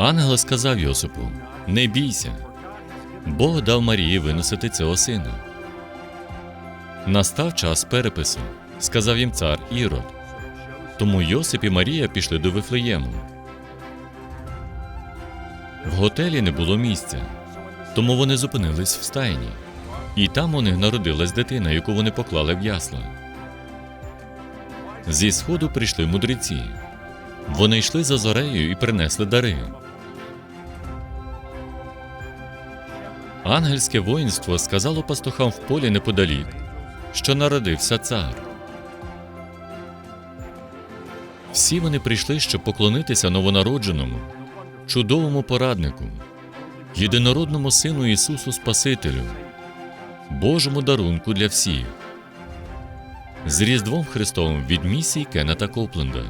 Ангел сказав Йосипу: Не бійся, Бог дав Марії виносити цього сина. Настав час перепису, сказав їм цар Ірод. Тому Йосип і Марія пішли до Вифлеєму. В готелі не було місця, тому вони зупинились в стайні. І там у них народилась дитина, яку вони поклали в ясла. Зі сходу прийшли мудреці. Вони йшли за зорею і принесли дари. Ангельське воїнство сказало пастухам в полі неподалік, що народився цар. Всі вони прийшли, щоб поклонитися новонародженому, чудовому пораднику, єдинородному Сину Ісусу Спасителю, Божому дарунку для всіх. З Різдвом Христовим від місії Кеннета Копленда.